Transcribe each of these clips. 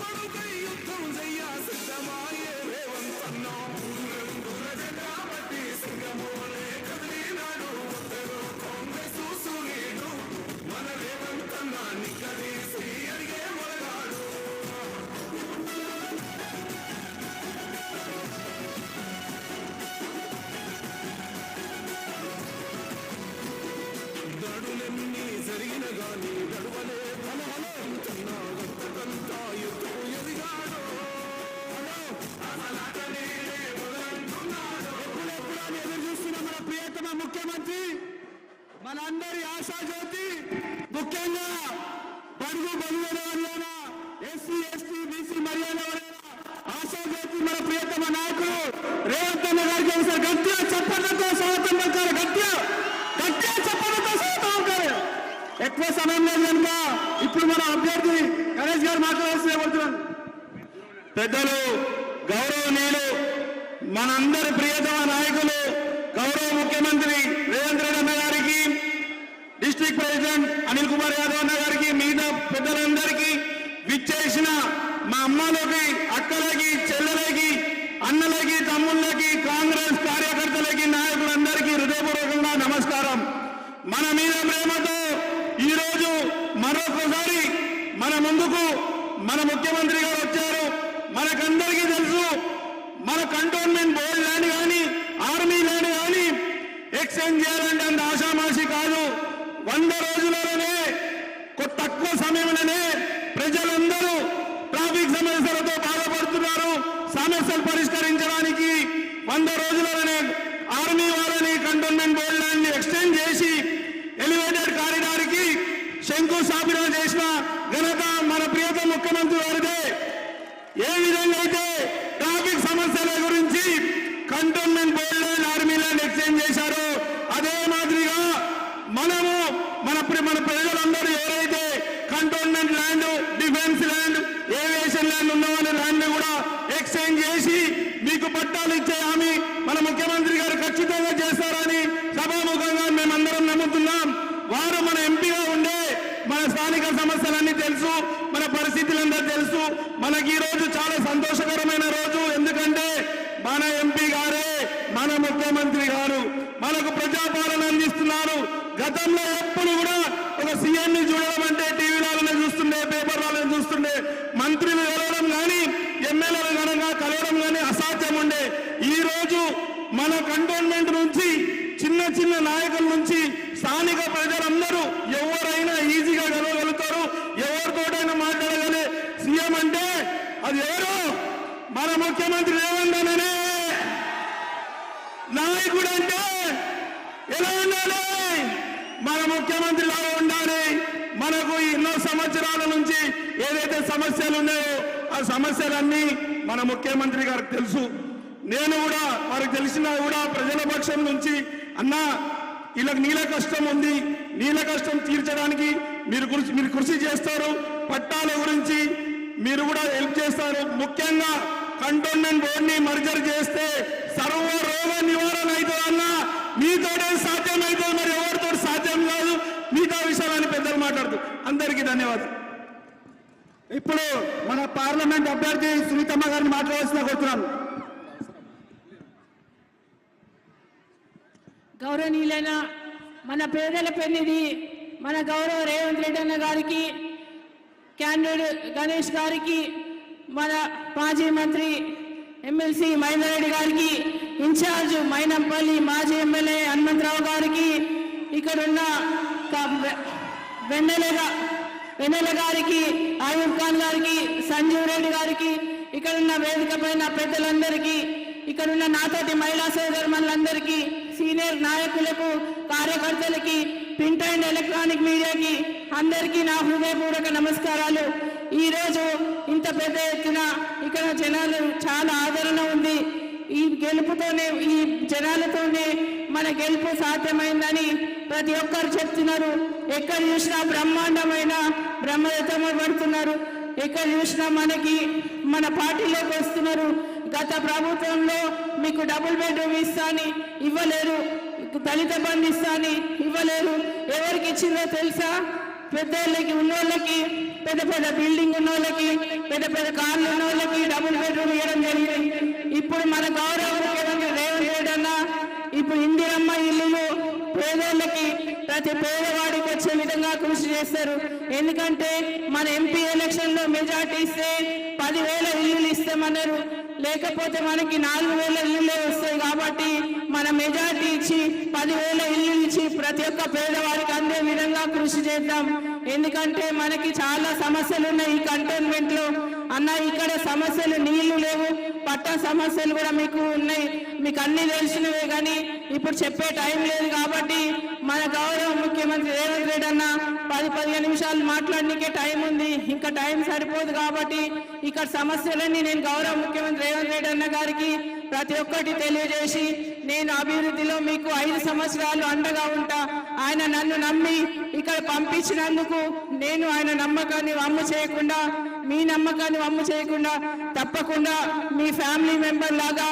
కొడుకై యుద్ధం చెయ్య సిద్ధమాయే రేవంతన్నా కాబట్టి సింగమోలే కదిలినాడు కాంగ్రెస్ సూర్యుడు మన రేవంతన్నా బడుగు బలుగైన వర్గాల ఎస్సీ ఎస్టీ బీసీ మర్యాద ఆశాజ్యోతి మన ప్రియతమ నాయకుడు రేవంత్ అన్న గారికి ఒకసారి గట్టిగా చెప్పడంతో స్వాగతం పలకాలి గట్టిగా గట్టిగా చెప్పడంతో స్వాగతం పలకాలి ఎక్కువ సమయం లేదు కనుక ఇప్పుడు మన అభ్యర్థి గణేష్ గారు మాట్లాడాల్సి కోరుతున్నాను పెద్దలు గౌరవనీయులు మనందరి ప్రియతమ నాయకులు గౌరవ ముఖ్యమంత్రి రేవంత్ రెడ్డి అన్న గారికి డిస్ట్రిక్ట్ ప్రెసిడెంట్ అనిల్ కుమార్ యాదవ్ అన్న గారికి మిగతా పెద్దలందరికీ విచ్చేసిన మా అమ్మలకి అక్కలకి చెల్లెలకి అన్నలకి తమ్ముళ్ళకి కాంగ్రెస్ కార్యకర్తలకి నాయకులందరికీ హృదయపూర్వకంగా నమస్కారం మన మీద ప్రేమతో ఈరోజు మరొకసారి మన ముందుకు మన ముఖ్యమంత్రి గారు వచ్చారు మనకందరికీ తెలుసు మన కంటోన్మెంట్ బోర్డు ల్యాండ్ కానీ ఆర్మీ ల్యాండ్ కానీ ఎక్స్చేంజ్ చేయాలంటే అంత ఆషామాషి కాదు వంద రోజులలోనే కొ- తక్కువ సమయంలోనే ప్రజలందరూ ట్రాఫిక్ సమస్యలతో బాధపడుతున్నారు సమస్యలు పరిష్కరించడానికి వంద రోజులలోనే ఆర్మీ వాళ్ళని కంటోన్మెంట్ బోర్డు ల్యాండ్ ఎక్స్టెండ్ చేసి ఎలివేటెడ్ కారిడార్కి శంకుస్థాపన చేసిన ఘనత మన ప్రియత ముఖ్యమంత్రి వారిదే ఏ విధంగా అయితే ట్రాఫిక్ సమస్యల గురించి cantonment board land army land exchange చేశారో అదే మాదిరిగా మనము మన ప్ర- మన ప్రజలందరూ ఎవరైతే cantonment land defence land aviation land ఉన్న వాళ్ళ ల్యాండ్ కూడా ఎక్స్చేంజ్ చేసి మీకు పట్టాలు ఇచ్చే హామీ మన ముఖ్యమంత్రి గారు ఖచ్చితంగా చేస్తారని సభాముఖంగా మేమందరం నమ్ముతున్నాం వారు మన ఎంపీగా ఉండే మన స్థానిక సమస్యలన్నీ తెలుసు మన పరిస్థితులందరూ తెలుసు మనకి ఈ రోజు చాలా సంతోషకరమైన రోజు ఎందుకంటే మన ఎంపీ గారే మన ముఖ్యమంత్రి గారు మనకు ప్రజాపాలన అందిస్తున్నారు గతంలో ఎప్పుడు కూడా ఒక సీఎం ని చూడడం అంటే టీవీలలో చూస్తుండే పేపర్లలో చూస్తుండే మంత్రులు కలవడం కానీ ఎమ్మెల్యేలు కనుక కలవడం కానీ అసాధ్యం ఉండే ఈ రోజు మన కంటోన్మెంట్ నుంచి చిన్న చిన్న నాయకుల నుంచి స్థానిక ప్రజలందరూ ఎవరైనా ఈజీగా కలవగలుగుతారు ఎవరితోటైనా మాట్లాడగలే సీఎం అంటే అది ఎవరు మన ముఖ్యమంత్రి రేవంత్ అన్ననే నాయకుడు అంటే ఎలా ఉండాలి. మన ముఖ్యమంత్రి లాగా ఉండాలి. మనకు ఎన్నో సంవత్సరాల నుంచి ఏదైతే సమస్యలు ఉన్నాయో ఆ సమస్యలన్నీ మన ముఖ్యమంత్రి గారికి తెలుసు. నేను కూడా వారికి తెలిసినా కూడా ప్రజల పక్షం నుంచి అన్నా వీళ్ళకి నీళ్ళ కష్టం ఉంది. నీళ్ళ కష్టం తీర్చడానికి మీరు కృషి మీరు కృషి చేస్తారు. పట్టాల గురించి మీరు కూడా హెల్ప్ చేస్తారు. ముఖ్యంగా కంటోన్మెంట్ బోర్డుని మర్జర్ చేస్తే సర్వ రోగ నివారణ అవుతుందన్నా. అన్న మీతోనే సాధ్యం అవుతుంది మరి ఎవరితో సాధ్యం కాదు? మిగతా విషయాలని పెద్దలు మాట్లాడుతూ అందరికీ ధన్యవాదాలు. ఇప్పుడు మన పార్లమెంట్ అభ్యర్థి సునీతమ్మ గారిని మాట్లాడాల్సిన కోరుతున్నాను. గౌరవనీయులైన మన పేదల పెన్నిది మన గౌరవ రేవంత్ రెడ్డి అన్న గారికి క్యాండిడేట్ గణేష్ గారికి మన మాజీ మంత్రి ఎమ్మెల్సీ మహేందర్ రెడ్డి గారికి ఇన్ఛార్జ్ మైనంపల్లి మాజీ ఎమ్మెల్యే హనుమంతరావు గారికి ఇక్కడున్న వెన్నెలగా వెన్నెల గారికి ఆయూబ్ ఖాన్ గారికి సంజీవ్ రెడ్డి గారికి ఇక్కడున్న వేదిక పైన పెద్దలందరికీ ఇక్కడున్న నాతోటి మహిళా సోదరులందరికీ సీనియర్ నాయకులకు కార్యకర్తలకి ప్రింట్ అండ్ ఎలక్ట్రానిక్ మీడియాకి అందరికీ నా హృదయపూర్వక నమస్కారాలు. ఈరోజు ఇంత పెద్ద ఎత్తున ఇక్కడ జనాలు చాలా ఆదరణ ఉంది. ఈ గెలుపుతోనే ఈ జనాలతోనే మన గెలుపు సాధ్యమైందని ప్రతి ఒక్కరు చెప్తున్నారు. ఎక్కడ చూసినా బ్రహ్మాండమైన బ్రహ్మదత్తమ పడుతున్నారు. ఎక్కడ చూసినా మనకి మన పార్టీలోకి వస్తున్నారు. గత ప్రభుత్వంలో మీకు డబుల్ బెడ్రూమ్ ఇస్తాని ఇవ్వలేరు. దళిత బంధు ఇస్తాని ఇవ్వలేరు. ఎవరికి ఇచ్చిందో తెలుసా? పెద్దోళ్ళకి ఉన్నోళ్ళకి పెద్ద పెద్ద బిల్డింగ్ ఉన్న వాళ్ళకి పెద్ద పెద్ద కార్లు ఉన్న వాళ్ళకి డబుల్ బెడ్రూమ్ ఇవ్వడం జరిగింది. ఇప్పుడు మన గౌరవ ముఖ్యమంత్రి రేవంత్ రెడ్డి అన్న ఇప్పుడు ఇందిరమ్మ ఇల్లులు పేదోళ్ళకి ప్రతి పేదవాడికి వచ్చే విధంగా కృషి చేస్తారు. ఎందుకంటే మన ఎంపీ ఎలక్షన్లో మెజార్టీ ఇస్తే పదివేల ఇల్లులు ఇస్తామన్నారు. లేకపోతే మనకి నాలుగు వేల ఇల్లులే వస్తాయి కాబట్టి మన మెజార్టీ ఇచ్చి పదివేల ఇల్లు ఇచ్చి ప్రతి ఒక్క పేదవాడికి అందే విధంగా కృషి చేద్దాం. ఎందుకంటే మనకి చాలా సమస్యలు ఉన్నాయి ఈ కంటోన్మెంట్లో అన్న ఇక్కడ సమస్యలు నీళ్ళు లేవు పట్ట సమస్యలు కూడా మీకు ఉన్నాయి. మీకు అన్ని తెలిసినవే కానీ ఇప్పుడు చెప్పే టైం లేదు కాబట్టి మన గౌరవ ముఖ్యమంత్రి రేవంత్ రెడ్డి అన్న పది పదిహేను నిమిషాలు మాట్లాడడానికే టైం ఉంది. ఇంకా టైం సరిపోదు కాబట్టి ఇక్కడ సమస్యలన్నీ నేను గౌరవ ముఖ్యమంత్రి రేవంత్ రెడ్డి అన్న గారికి ప్రతి ఒక్కటి తెలియజేసి నేను అభివృద్ధిలో మీకు ఐదు సంవత్సరాలు అండగా ఉంటా. ఆయన నన్ను నమ్మి ఇక్కడ పంపించినందుకు నేను ఆయన నమ్మకాన్ని వమ్ము చేయకుండా మీ నమ్మకాన్ని వమ్ము చేయకుండా తప్పకుండా మీ ఫ్యామిలీ మెంబర్ లాగా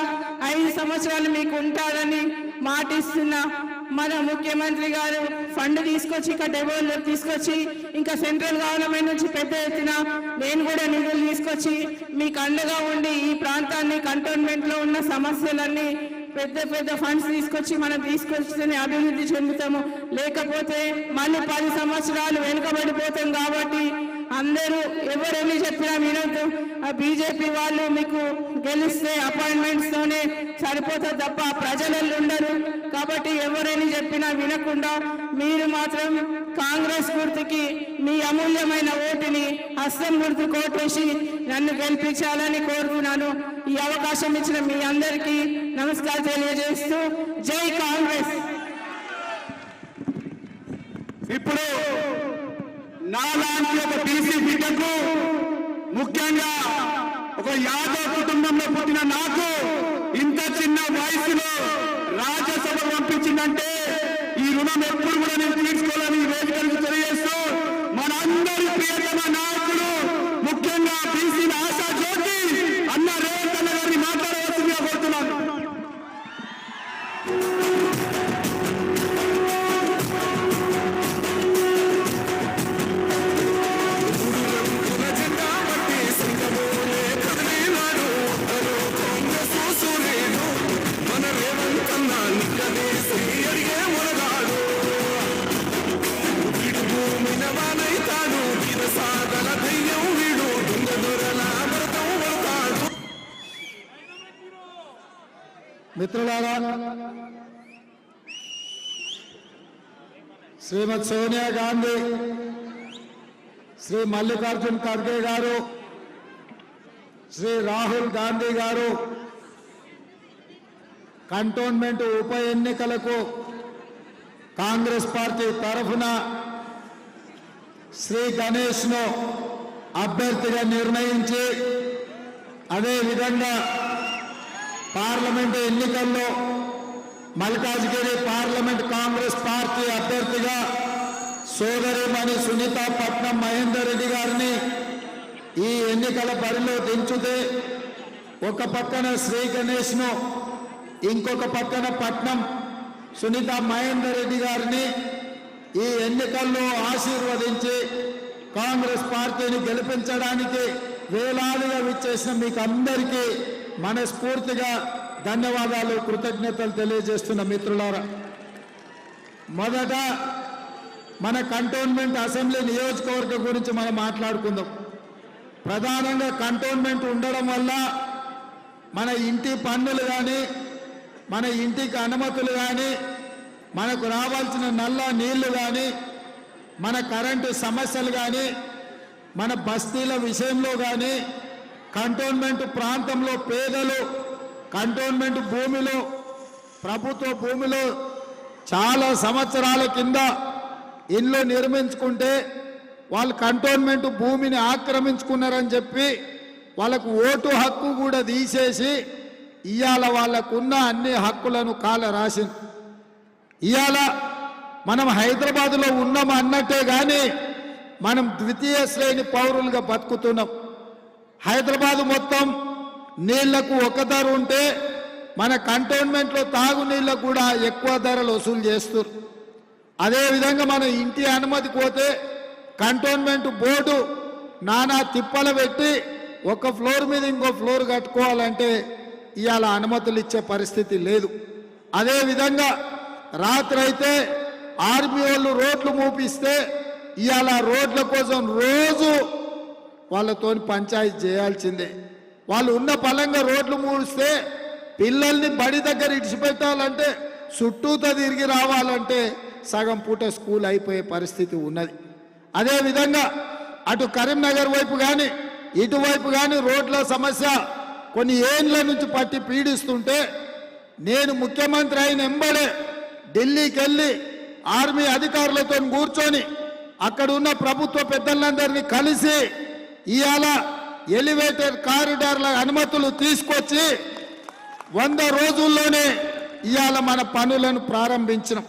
ఐదు సంవత్సరాలు మీకు ఉంటారని మాటిస్తున్నా మన ముఖ్యమంత్రి గారు ఫండ్ తీసుకొచ్చి ఇంకా డెవలప్ తీసుకొచ్చి ఇంకా సెంట్రల్ గవర్నమెంట్ నుంచి పెద్ద ఎత్తున నేను కూడా నిధులు తీసుకొచ్చి మీకు అండగా ఉండి ఈ ప్రాంతాన్ని కంటోన్మెంట్లో ఉన్న సమస్యలన్నీ పెద్ద పెద్ద ఫండ్స్ తీసుకొచ్చి మనం తీసుకొస్తేనే అభివృద్ధి చెందుతాము. లేకపోతే మళ్ళీ పది సంవత్సరాలు వెనుకబడిపోతాం కాబట్టి అందరూ ఎవరెన్ని చెప్పినా వినొద్దు. ఆ బీజేపీ వాళ్ళు మీకు గెలిస్తే అపాయింట్మెంట్స్ తోనే సరిపోతుంది తప్ప ప్రజలలో ఉండరు. కాబట్టి ఎవరైనా చెప్పినా వినకుండా మీరు మాత్రం కాంగ్రెస్ గుర్తుకి మీ అమూల్యమైన ఓటుని హస్తం గుర్తు కోటేసి నన్ను గెలిపించాలని కోరుతున్నాను. ఈ అవకాశం ఇచ్చిన మీ అందరికీ నమస్కారం తెలియజేస్తూ జై కాంగ్రెస్. ఇప్పుడు నాలాంటి ఒక బీసీ బిడ్డకు ముఖ్యంగా ఒక యాదవ్ కుటుంబంలో పుట్టిన నాకు ఇంత చిన్న వయసులో రాజ్యసభ పంపించిందంటే శ్రీమతి సోనియా గాంధీ శ్రీ మల్లికార్జున్ ఖర్గే గారు శ్రీ రాహుల్ గాంధీ గారు కంటోన్మెంట్ ఉప ఎన్నికలకు కాంగ్రెస్ పార్టీ తరఫున శ్రీ గణేష్ను అభ్యర్థిగా నిర్ణయించి అదేవిధంగా పార్లమెంటు ఎన్నికల్లో మల్కాజ్గిరి పార్లమెంట్ కాంగ్రెస్ పార్టీ అభ్యర్థిగా సోదరిమణి సునీత పట్నం మహేందర్ రెడ్డి గారిని ఈ ఎన్నికల బరిలో దించుతే ఒక పక్కన శ్రీ గణేష్ను ఇంకొక పక్కన పట్నం సునీత మహేందర్ రెడ్డి గారిని ఈ ఎన్నికల్లో ఆశీర్వదించి కాంగ్రెస్ పార్టీని గెలిపించడానికి వేలాదిగా విచ్చేసిన మీకు అందరికీ మనస్ఫూర్తిగా ధన్యవాదాలు కృతజ్ఞతలు తెలియజేస్తున్న మిత్రులారా. మొదట మన కంటోన్మెంట్ అసెంబ్లీ నియోజకవర్గం గురించి మనం మాట్లాడుకుందాం. ప్రధానంగా కంటోన్మెంట్ ఉండడం వల్ల మన ఇంటి పన్నులు కానీ మన ఇంటికి అనుమతులు కానీ మనకు రావాల్సిన నల్ల నీళ్ళు కానీ మన కరెంటు సమస్యలు కానీ మన బస్తీల విషయంలో కానీ కంటోన్మెంట్ ప్రాంతంలో పేదలు కంటోన్మెంట్ భూమిలో ప్రభుత్వ భూమిలో చాలా సంవత్సరాల కింద ఇల్లు నిర్మించుకుంటే వాళ్ళు కంటోన్మెంట్ భూమిని ఆక్రమించుకున్నారని చెప్పి వాళ్ళకు ఓటు హక్కు కూడా తీసేసి ఇవాళ వాళ్ళకున్న అన్ని హక్కులను కాల రాసింది. ఇవాళ మనం హైదరాబాదులో ఉన్నాం అన్నట్టే కానీ మనం ద్వితీయ శ్రేణి పౌరులుగా బతుకుతున్నాం. హైదరాబాదు మొత్తం నీళ్ళకు ఒక ధర ఉంటే మన కంటోన్మెంట్లో తాగునీళ్ళకు కూడా ఎక్కువ ధరలు వసూలు చేస్తారు అదేవిధంగా మన ఇంటి అనుమతి పోతే కంటోన్మెంట్ బోర్డు నానా తిప్పలు పెట్టి ఒక ఫ్లోర్ మీద ఇంకో ఫ్లోర్ కట్టుకోవాలంటే ఇవాళ అనుమతులు ఇచ్చే పరిస్థితి లేదు. అదేవిధంగా రాత్రి అయితే ఆర్మీ వాళ్ళు రోడ్లు మూపిస్తే ఇవాళ రోడ్ల కోసం రోజు వాళ్ళతోని పంచాయతీ చేయాల్సిందే. వాళ్ళు ఉన్న పలంగా రోడ్లు మూడిస్తే పిల్లల్ని బడి దగ్గర ఇడిచిపెట్టాలంటే చుట్టూతో తిరిగి రావాలంటే సగం పూట స్కూల్ అయిపోయే పరిస్థితి ఉన్నది. అదేవిధంగా అటు కరీంనగర్ వైపు కానీ ఇటువైపు కానీ రోడ్ల సమస్య కొన్ని ఏండ్ల నుంచి పట్టి పీడిస్తుంటే నేను ముఖ్యమంత్రి అయిన ఎంబడే ఢిల్లీకి వెళ్ళి ఆర్మీ అధికారులతో కూర్చొని అక్కడ ఉన్న ప్రభుత్వ పెద్దలందరినీ కలిసి ఇవాళ ఎలివేటెడ్ కారిడార్ల అనుమతులు తీసుకొచ్చి వంద రోజుల్లోనే ఇవాళ మన పనులను ప్రారంభించినాం.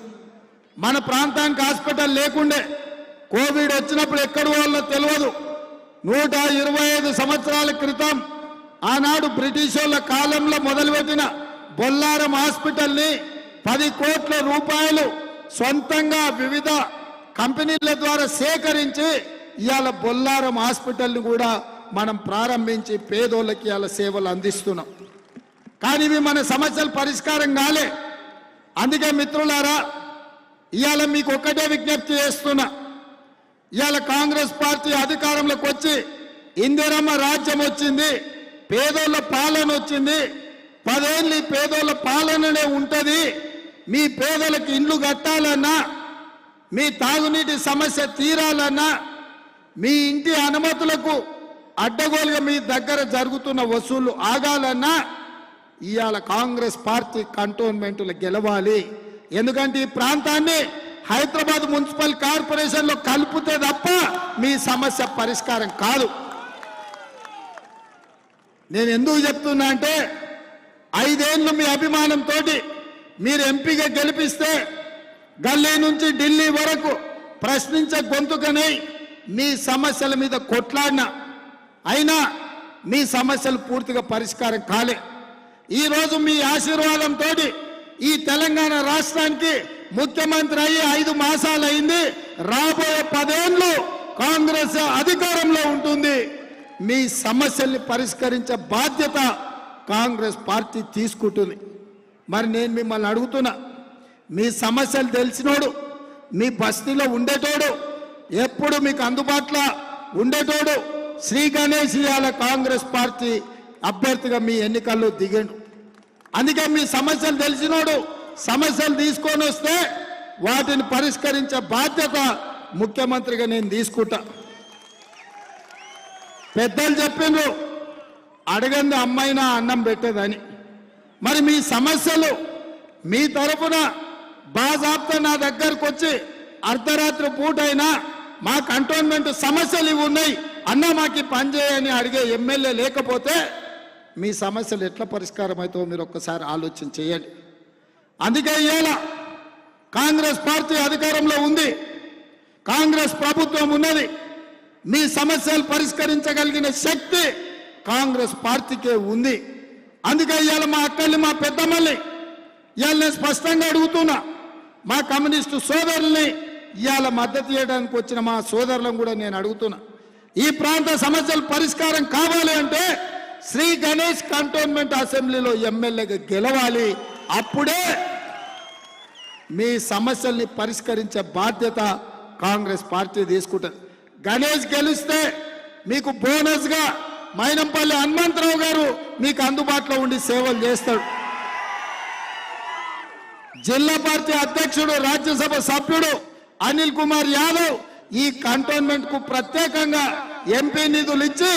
మన ప్రాంతానికి హాస్పిటల్ లేకుండే కోవిడ్ వచ్చినప్పుడు ఎక్కడ వాళ్ళో తెలియదు నూట ఇరవై ఐదు సంవత్సరాల క్రితం ఆనాడు బ్రిటిష్ కాలంలో మొదలుపెట్టిన బొల్లారం హాస్పిటల్ని పది కోట్ల రూపాయలు సొంతంగా వివిధ కంపెనీల ద్వారా సేకరించి ఇవాళ బొల్లారం హాస్పిటల్ని కూడా మనం ప్రారంభించి పేదోళ్ళకి ఇవాళ సేవలు అందిస్తున్నాం. కానీ ఇవి మన సమస్యలు పరిష్కారం కాలే. అందుకే మిత్రులారా ఇవాళ మీకు ఒక్కటే విజ్ఞప్తి చేస్తున్నా. ఇవాళ కాంగ్రెస్ పార్టీ అధికారంలోకి వచ్చి ఇందిరమ్మ రాజ్యం వచ్చింది పేదోళ్ళ పాలన వచ్చింది. పదేళ్ళు పేదోళ్ళ పాలననే ఉంటుంది. మీ పేదలకు ఇండ్లు కట్టాలన్నా మీ తాగునీటి సమస్య తీరాలన్నా మీ ఇంటి అనుమతులకు అడ్డగోలుగా మీ దగ్గర జరుగుతున్న వసూళ్ళు ఆగాలన్నా ఇవాళ కాంగ్రెస్ పార్టీ కంటోన్మెంట్లు గెలవాలి. ఎందుకంటే ఈ ప్రాంతాన్ని హైదరాబాద్ మున్సిపల్ కార్పొరేషన్లో కలిపితే తప్ప మీ సమస్య పరిష్కారం కాదు. నేను ఎందుకు చెప్తున్నా అంటే ఐదేళ్ళు మీ అభిమానంతో మీరు ఎంపీగా గెలిపిస్తే గల్లీ నుంచి ఢిల్లీ వరకు ప్రశ్నించే గొంతుకనే మీ సమస్యల మీద కొట్లాడినా. అయినా మీ సమస్యలు పూర్తిగా పరిష్కారం కాలే. ఈరోజు మీ ఆశీర్వాదంతో ఈ తెలంగాణ రాష్ట్రానికి ముఖ్యమంత్రి అయ్యి ఐదు మాసాలు అయింది రాబోయే పదేళ్ళు కాంగ్రెస్ అధికారంలో ఉంటుంది. మీ సమస్యల్ని పరిష్కరించే బాధ్యత కాంగ్రెస్ పార్టీ తీసుకుంటుంది. మరి నేను మిమ్మల్ని అడుగుతున్నా మీ సమస్యలు తెలిసినోడు మీ బస్తీలో ఉండేటోడు ఎప్పుడు మీకు అందుబాటులో ఉండేటోడు శ్రీ గణేష్ ఇవాళ కాంగ్రెస్ పార్టీ అభ్యర్థిగా మీ ఎన్నికల్లో దిగాడు. అందుకే మీ సమస్యలు తెలిసినోడు సమస్యలు తీసుకొని వస్తే వాటిని పరిష్కరించే బాధ్యత ముఖ్యమంత్రిగా నేను తీసుకుంటా. పెద్దలు చెప్పిండ్రు అడగంది అమ్మైనా అన్నం పెట్టేదని. మరి మీ సమస్యలు మీ తరఫున బాజాబ్తా నా దగ్గరకు వచ్చి అర్ధరాత్రి పూటైనా మా కంటోన్మెంట్ సమస్యలు ఇవి ఉన్నాయి. అన్న మాకి పనిచేయని పని చేయని అడిగే ఎమ్మెల్యే లేకపోతే మీ సమస్యలు ఎట్లా పరిష్కారం అవుతావో మీరు ఒక్కసారి ఆలోచన చేయండి. అందుకే ఇవాళ కాంగ్రెస్ పార్టీ అధికారంలో ఉంది. కాంగ్రెస్ ప్రభుత్వం ఉన్నది. మీ సమస్యలు పరిష్కరించగలిగిన శక్తి కాంగ్రెస్ పార్టీకే ఉంది. అందుకే ఇవాళ మా అక్కల్ని మా పెద్దమ్మల్ని ఇవాళ నేను స్పష్టంగా అడుగుతున్నా. మా కమ్యూనిస్టు సోదరుల్ని ఇవాళ మద్దతు చేయడానికి వచ్చిన మా సోదరులను కూడా నేను అడుగుతున్నా. ఈ ప్రాంత సమస్యలు పరిష్కారం కావాలి అంటే శ్రీ గణేష్ కంటోన్మెంట్ అసెంబ్లీలో ఎమ్మెల్యేగా గెలవాలి. అప్పుడే మీ సమస్యల్ని పరిష్కరించే బాధ్యత కాంగ్రెస్ పార్టీ తీసుకుంటుంది. గణేష్ గెలిస్తే మీకు బోనస్గా మైనంపల్లి హనుమంతరావు గారు మీకు అందుబాటులో ఉండి సేవలు చేస్తాడు. జిల్లా పార్టీ అధ్యక్షుడు రాజ్యసభ సభ్యుడు అనిల్ కుమార్ యాదవ్ ఈ కంటోన్మెంట్కు ప్రత్యేకంగా ఎంపీ నిధులు ఇచ్చి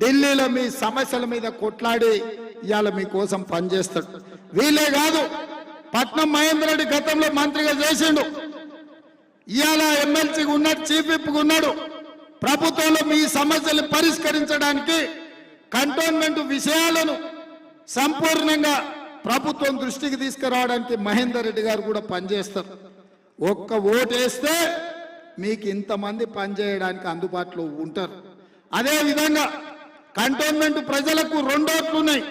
ఢిల్లీలో మీ సమస్యల మీద కొట్లాడి ఇవాళ మీకోసం పనిచేస్తాడు వీలే కాదు పట్నం మహేందర్ రెడ్డి గతంలో మంత్రిగా చేసిండు. ఇవాళ ఎమ్మెల్సీగా ఉన్నాడు చీఫ్ విప్గా ఉన్నాడు. ప్రభుత్వంలో మీ సమస్యలు పరిష్కరించడానికి కంటోన్మెంట్ విషయాలను సంపూర్ణంగా ప్రభుత్వం దృష్టికి తీసుకురావడానికి మహేందర్ రెడ్డి గారు కూడా పనిచేస్తారు ఒక్క ఓటు వేస్తే మీకు ఇంతమంది పనిచేయడానికి అందుబాటులో ఉంటారు. అదే విధంగా కంటోన్మెంట్ ప్రజలకు రెండోట్లు ఉన్నాయి.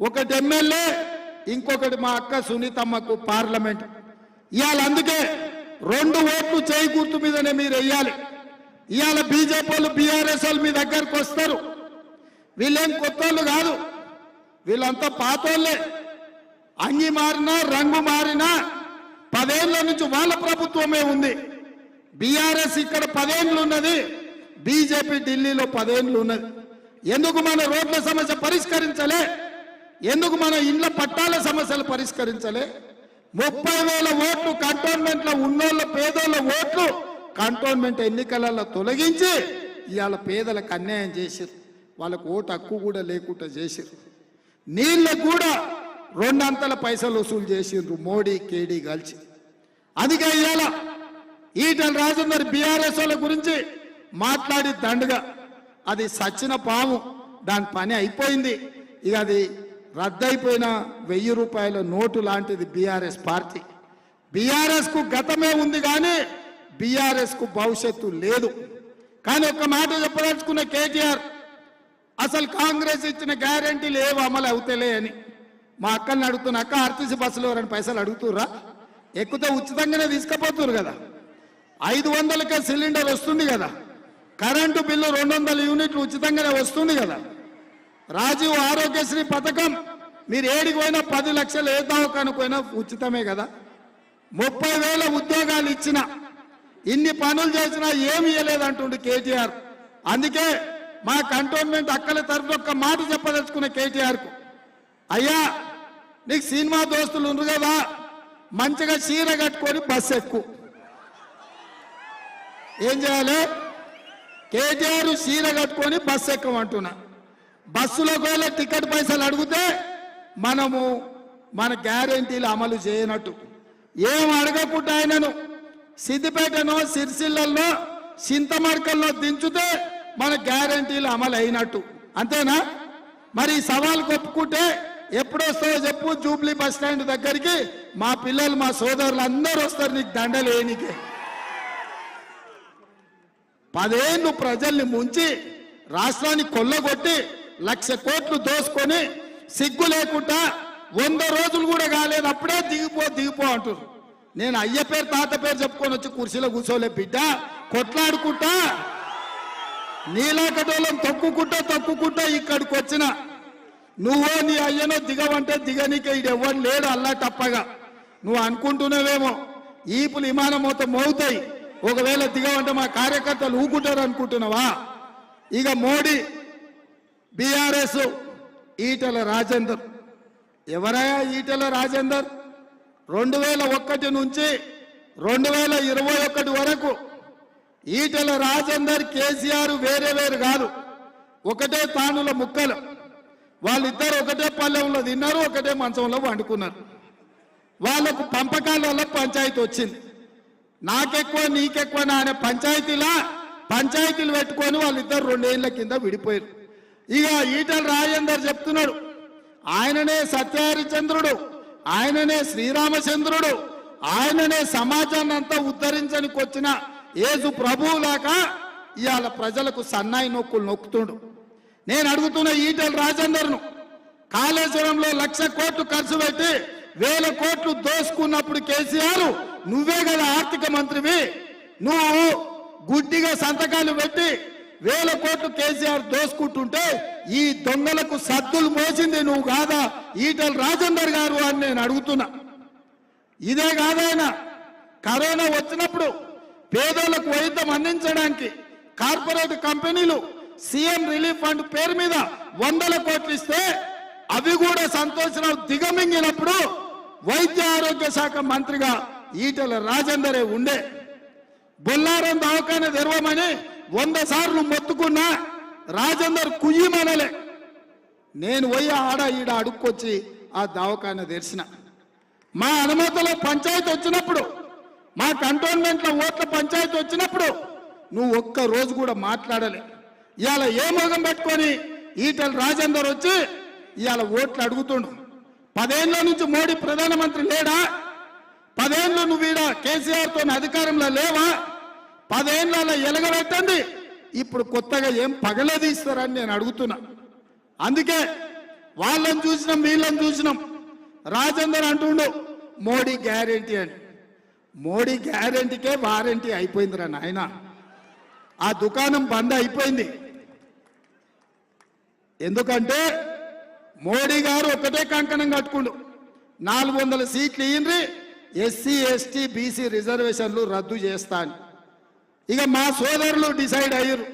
ఒకటి ఎమ్మెల్యే ఇంకొకటి మా అక్క సునీతమ్మకు పార్లమెంట్. ఇవాళ అందుకే రెండు ఓట్లు చేయి గుర్తు మీదనే మీరు వెయ్యాలి. ఇవాళ బీజేపీ వాళ్ళు బీఆర్ఎస్ వాళ్ళు మీ దగ్గరకు వస్తారు. వీళ్ళేం కొత్త వాళ్ళు కాదు. వీళ్ళంతా పాతోళ్ళే అంగి మారినా రంగు మారినా పదేళ్ళ నుంచి వాళ్ళ ప్రభుత్వమే ఉంది. బీఆర్ఎస్ ఇక్కడ పదేండ్లు ఉన్నది బీజేపీ ఢిల్లీలో పదేండ్లు ఉన్నది ఎందుకు మన రోడ్ల సమస్య పరిష్కరించలే? ఎందుకు మన ఇండ్ల పట్టాల సమస్యలు పరిష్కరించలే? ముప్పై వేల ఓట్లు కంటోన్మెంట్లో ఉన్నోళ్ళ పేదోళ్ళ ఓట్లు కంటోన్మెంట్ ఎన్నికలలో తొలగించి ఇవాళ పేదలకు అన్యాయం చేశారు వాళ్ళకు ఓటు హక్కు కూడా లేకుండా చేశారు నీళ్ళకు కూడా రెండంతల పైసలు వసూలు చేసిండ్రు మోడీ కేడీ కలిసి. అందుకే ఇవాళ ఈటల రాజేందర్ బీఆర్ఎస్ వాళ్ళ గురించి మాట్లాడి దండుగా. అది సచ్చిన పాము. దాని పని అయిపోయింది. ఇక అది రద్దయిపోయిన వెయ్యి రూపాయల నోటు లాంటిది బీఆర్ఎస్ పార్టీ. బీఆర్ఎస్కు గతమే ఉంది కానీ బీఆర్ఎస్కు భవిష్యత్తు లేదు. కానీ ఒక మాట చెప్పదలుచుకున్న కేటీఆర్ అసలు కాంగ్రెస్ ఇచ్చిన గ్యారంటీలు ఏవి అమలు అవుతలే అని. మా అక్కల్ని అడుగుతున్న అక్క ఆర్టీసీ బస్సులో ఎవరైనా పైసలు అడుగుతుర్రా? ఎక్కితే ఉచితంగానే తీసుకుపోతున్నారు కదా. ఐదు వందలకే సిలిండర్ వస్తుంది కదా. కరెంటు బిల్లు రెండు వందల యూనిట్లు ఉచితంగానే వస్తుంది కదా. రాజీవ్ ఆరోగ్యశ్రీ పథకం మీరు ఏడికి పోయినా పది లక్షలు ఏ దవాఖానకు ఉచితమే కదా. ముప్పై వేల ఉద్యోగాలు ఇచ్చిన ఇన్ని పనులు చేసినా ఏమి ఇవ్వలేదంటుండు కేటీఆర్. అందుకే మా కంటోన్మెంట్ అక్కల తరఫున ఒక్క మాట చెప్పదలుచుకున్న కేటీఆర్కు. అయ్యా నీకు సినిమా దోస్తులు ఉండరు కదా మంచిగా చీర కట్టుకొని బస్సు ఎక్కు. ఏం చేయాలి? కేటీఆర్ చీర కట్టుకొని బస్సు ఎక్కమంటున్నా. బస్సులో కూడా టికెట్ పైసలు అడిగితే మనము మన గ్యారెంటీలు అమలు చేయనట్టు. ఏం అడగకుండా ఆయనను సిద్దిపేటనో సిరిసిల్లల్లో చింతమడకల్లో దించుతే మన గ్యారెంటీలు అమలు అయినట్టు. అంతేనా? మరి సవాల్ కొప్పుకుంటే ఎప్పుడొస్తావో చెప్పు జూబ్లీ బస్ స్టాండ్ దగ్గరికి. మా పిల్లలు మా సోదరులు అందరూ వస్తారు నీకు దండలు వేయనికే పదేళ్ళు ప్రజల్ని ముంచి రాష్ట్రాన్ని కొల్లగొట్టి లక్ష కోట్లు దోసుకొని సిగ్గు లేకుండా వంద రోజులు కూడా కాలేదు అప్పుడే దిగిపో దిగిపో అంటారు నేను అయ్య పేరు తాత పేరు చెప్పుకొని వచ్చి కుర్చీలో కూర్చోలే బిడ్డ. కొట్లాడుకుంటా నీలాకటోళ్ళం తొక్కుకుంటా తొక్కుకుంటా ఇక్కడికి వచ్చిన. నువ్వో నీ అయ్యనో దిగవంటే దిగనీకే ఇది ఎవరు లేడు అల్లా తప్పగా నువ్వు అనుకుంటున్నావేమో ఈపులు విమానం మొత్తం మోగుతాయి. ఒకవేళ దిగవంటే మా కార్యకర్తలు ఊకుంటారు అనుకుంటున్నావా? ఇక మోడీ బీఆర్ఎస్ ఈటల రాజేందర్. ఎవరయ్యా ఈటల రాజేందర్? రెండు వేల ఒకటి నుంచి రెండు వేల ఇరవై ఒకటి వరకు ఈటల రాజేందర్ కేసీఆర్ వేరే వేరు కాదు. ఒకటే తానుల ముక్కలు. వాళ్ళిద్దరు ఒకటే పల్లెంలో తిన్నారు ఒకటే మంచంలో వండుకున్నారు. వాళ్ళకు పంపకాలలో వల్ల పంచాయతీ వచ్చింది నాకెక్కువ నీకెక్కువ నా అనే పంచాయతీలా పంచాయతీలు పెట్టుకొని వాళ్ళిద్దరు రెండేళ్ళ కింద విడిపోయారు. ఇక ఈటల రాజేందర్ చెప్తున్నాడు ఆయననే సత్యహరిచంద్రుడు ఆయననే శ్రీరామచంద్రుడు ఆయననే సమాజాన్ని అంతా ఉద్ధరించడానికి వచ్చిన ప్రభువు ప్రభువులాగా ఇవాళ ప్రజలకు సన్నాయి నొక్కులు నొక్కుతుండు. నేను అడుగుతున్న ఈటల రాజేందర్ను కాళేశ్వరంలో లక్ష కోట్లు ఖర్చు పెట్టి వేల కోట్లు దోసుకున్నప్పుడు కేసీఆర్ నువ్వే కదా ఆర్థిక మంత్రివి. నువ్వు గుడ్డిగా సంతకాలు పెట్టి వేల కోట్లు కేసీఆర్ దోసుకుంటుంటే ఈ దొంగలకు సద్దులు మోసింది నువ్వు కాదా? ఈటల రాజేందర్ గారు అని నేను అడుగుతున్నా. ఇదే కాదైనా కరోనా వచ్చినప్పుడు పేదలకు వైద్యం అందించడానికి కార్పొరేట్ కంపెనీలు సీఎం రిలీఫ్ ఫండ్ పేరు మీద వందల కోట్లు ఇస్తే అవి కూడా సంతోషరావు దిగమింగినప్పుడు వైద్య ఆరోగ్య శాఖ మంత్రిగా ఈటల రాజేందరే ఉండే. బొల్లారం దవాఖాన తెరవమని వంద సార్లు మొత్తుకున్నా రాజేందర్ కుయ్యమనలే. నేను పోయి ఆడ ఈడ అడుక్కొచ్చి ఆ దవాఖాన తెరిచిన మా అనుమతిలో పంచాయతీ వచ్చినప్పుడు మా కంటోన్మెంట్లో ఓట్ల పంచాయతీ వచ్చినప్పుడు నువ్వు ఒక్క రోజు కూడా మాట్లాడలే. ఇవాళ ఏ మొగం పెట్టుకొని ఈటల రాజేందర్ వచ్చి ఇవాళ ఓట్లు అడుగుతుండు. పదేళ్ళ నుంచి మోడీ ప్రధానమంత్రి లేడా? పదేళ్ళు నువ్వు ఈడ కేసీఆర్తో అధికారంలో లేవా? పదేళ్ళ ఎలగబెట్టండి. ఇప్పుడు కొత్తగా ఏం పగలదీస్తారని నేను అడుగుతున్నా. అందుకే వాళ్ళని చూసినాం వీళ్ళని చూసినాం. రాజేందర్ అంటుండు మోడీ గ్యారెంటీ అని. మోడీ గ్యారెంటీకే వారంటీ అయిపోయిందిరా నాయన. ఆ దుకాణం బంద్ అయిపోయింది. ఎందుకంటే మోడీ గారు ఒకటే కంకణం కట్టుకుండు. నాలుగు వందల సీట్లు ఇయ్యండ్రి ఎస్సీ ఎస్టీ బీసీ రిజర్వేషన్లు రద్దు చేస్తాను ఇక మా సోదరులు డిసైడ్ అయ్యారు.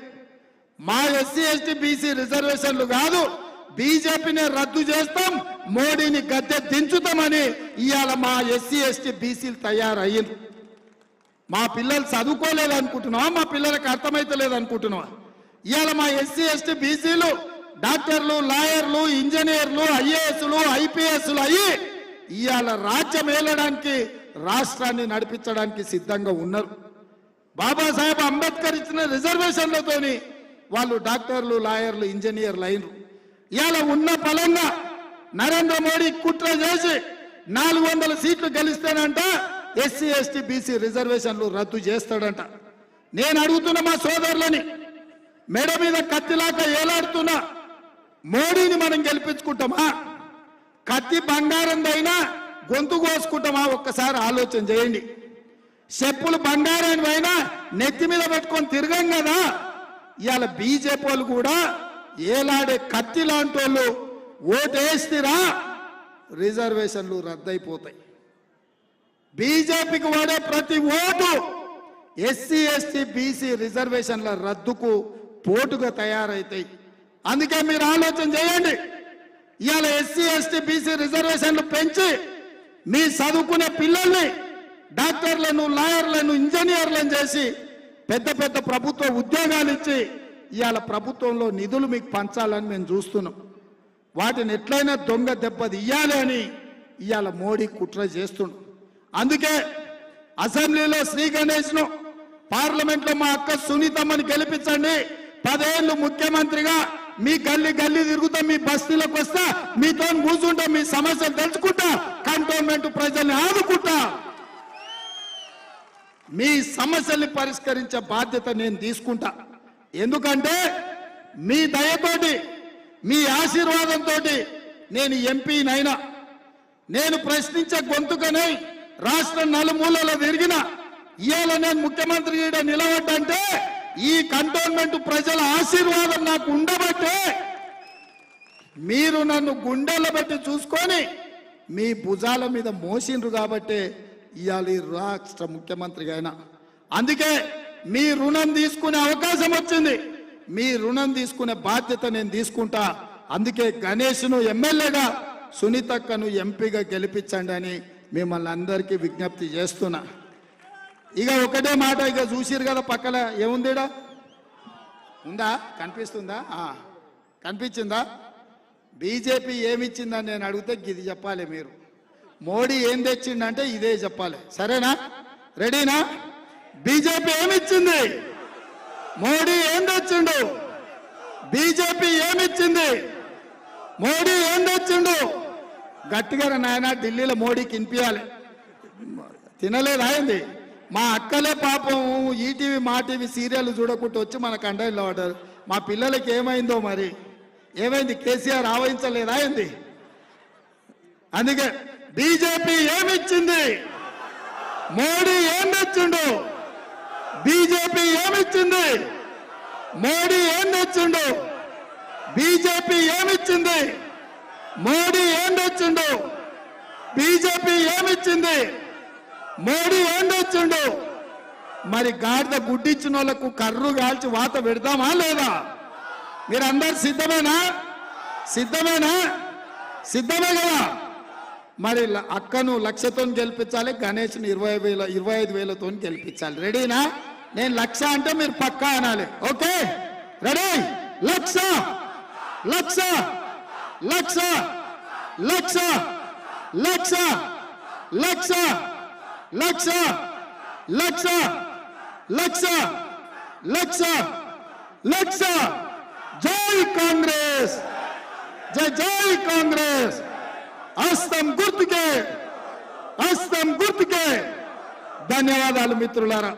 మా ఎస్సీ ఎస్టీ బీసీ రిజర్వేషన్లు కాదు బీజేపీని రద్దు చేస్తాం మోడీని గద్దె దించుతామని ఇవాళ మా ఎస్సీ ఎస్టీ బీసీలు తయారయ్యారు. మా పిల్లలు చదువుకోలేదు అనుకుంటున్నావా మా పిల్లలకు అర్థమైతలేదు అనుకుంటున్నావా ఇవాళ మా ఎస్సీ ఎస్టీ బీసీలు డాక్టర్లు లాయర్లు ఇంజనీర్లు ఐఏఎస్లు ఐపీఎస్లు అయ్యి ఇవాళ రాజ్యం ఏలడానికి రాష్ట్రాన్ని నడిపించడానికి సిద్ధంగా ఉన్నారు. బాబాసాహెబ్ అంబేద్కర్ ఇచ్చిన రిజర్వేషన్లతోని వాళ్ళు డాక్టర్లు లాయర్లు ఇంజనీర్లు అయినరు. ఇవాళ ఉన్న ఫలంగా నరేంద్ర మోడీ కుట్ర చేసి నాలుగు వందల సీట్లు గెలిస్తానంట ఎస్సీ ఎస్టీ బీసీ రిజర్వేషన్లు రద్దు చేస్తాడంట. నేను అడుగుతున్న మా సోదరులని మెడ మీద కత్తిలాగా ఏలాడుతున్నా మోడీని మనం గెలిపించుకుంటామా? కత్తి బంగారందైనా గొంతు కోసుకుంటామా? ఒక్కసారి ఆలోచన చేయండి. చెప్పులు బంగారైనవైనా అయినా నెత్తి మీద పెట్టుకొని తిరగం కదా. ఇవాళ బీజేపీ వాళ్ళు కూడా ఏలాడే కత్తి లాంటి వాళ్ళు ఓటేస్తిరా రిజర్వేషన్లు రద్దయిపోతాయి. బీజేపీకి వాడే ప్రతి ఓటు ఎస్సీ ఎస్టీ బీసీ రిజర్వేషన్ల రద్దుకు పోటుగా తయారైతాయి. అందుకే మీరు ఆలోచన చేయండి. ఇవాళ ఎస్సీ ఎస్టీ బీసీ రిజర్వేషన్లు పెంచి మీ చదువుకునే పిల్లల్ని డాక్టర్లను లాయర్లను ఇంజనీర్లను చేసి పెద్ద పెద్ద ప్రభుత్వ ఉద్యోగాలు ఇచ్చి ఇవాళ ప్రభుత్వంలో నిధులు మీకు పంచాలని మేము చూస్తున్నాం. వాటిని ఎట్లయినా దొంగ దెబ్బది ఇయ్యాలి అని ఇవాళ మోడీ కుట్ర చేస్తుండు అందుకే అసెంబ్లీలో శ్రీ గణేష్ను పార్లమెంట్లో మా అక్క సునీతమ్మని గెలిపించండి. పదేళ్ళు ముఖ్యమంత్రిగా మీ గల్లీ గల్లీ తిరుగుతా మీ బస్తీలకు వస్తా మీతో కూర్చుంటా మీ సమస్యలు తెలుసుకుంటా కంటోన్మెంట్ ప్రజల్ని ఆదుకుంటా. మీ సమస్యల్ని పరిష్కరించే బాధ్యత నేను తీసుకుంటా. ఎందుకంటే మీ దయతోటి మీ ఆశీర్వాదంతో నేను ఎంపీనైనా. నేను ప్రశ్నించే గొంతుకనే రాష్ట్రం నలుమూలలో తిరిగిన ఇవాళ నేను ముఖ్యమంత్రి నిలబడ్డంటే ఈ కంటోన్మెంట్ ప్రజల ఆశీర్వాదం నాకు ఉండబట్టే మీరు నన్ను గుండెల్లో బట్టి చూసుకొని మీ భుజాల మీద మోసిండ్రు కాబట్టి ఇవాళ రాష్ట్ర ముఖ్యమంత్రిగా అయినా. అందుకే మీ రుణం తీసుకునే అవకాశం వచ్చింది. మీ రుణం తీసుకునే బాధ్యత నేను తీసుకుంటా. అందుకే గణేష్ను ఎమ్మెల్యేగా సునీతక్కను ఎంపీగా గెలిపించండి అని మిమ్మల్ని అందరికీ విజ్ఞప్తి చేస్తున్నా. ఇక ఒకటే మాట ఇక చూసిరు కదా పక్కన. ఏముందిడా ఉందా? కనిపిస్తుందా? కనిపించిందా? బీజేపీ ఏమిచ్చిందని నేను అడిగితే ఇది చెప్పాలి మీరు. మోడీ ఏం తెచ్చిండంటే ఇదే చెప్పాలి. సరేనా? రెడీనా? బీజేపీ ఏమిచ్చింది? మోడీ ఏం తెచ్చిండు? బీజేపీ ఏమిచ్చింది? మోడీ ఏం తెచ్చిండు? గట్టిగా నాయన ఢిల్లీలో మోడీకి వినిపించాలి తినలేదు అయింది మా అక్కలే పాపం ఈటీవీ మా టీవీ సీరియల్ చూడకుండా వచ్చి మన కండైల్లో పడ్డారు మా పిల్లలకి ఏమైందో మరి? ఏమైంది? కేసీఆర్ ఆవహించలేదా అయింది అందుకే బీజేపీ ఏమిచ్చింది? మోడీ ఏం తెచ్చిండు? బీజేపీ ఏమిచ్చింది? మోడీ ఏం తెచ్చిండు? బీజేపీ ఏమిచ్చింది? మోడీ ఏం తెచ్చిండు? బీజేపీ ఏమిచ్చింది? మోడీ ఏం తెచ్చిండు మరి గాడిద గుడ్డిచ్చిన వాళ్ళకు కర్రు కాల్చి వాత పెడదామా లేదా? మీరందరు సిద్ధమేనా? సిద్ధమేనా? సిద్ధమే కదా? మరి ల- అక్కను లక్షతో గెలిపించాలి గణేష్ని ఇరవై వేల ఇరవై ఐదు వేలతో గెలిపించాలి. రెడీనా? నేను లక్ష అంటే మీరు పక్కా అనాలి. ఓకే? రెడీ? లక్ష? లక్ష? లక్ష? లక్ష? లక్ష? లక్ష? లక్ష లక్ష లక్ష లక్ష లక్ష జై కాంగ్రెస్ జై జై కాంగ్రెస్ హస్తం గుర్తుకే హస్తం గుర్తుకే ధన్యవాదాలు మిత్రులారా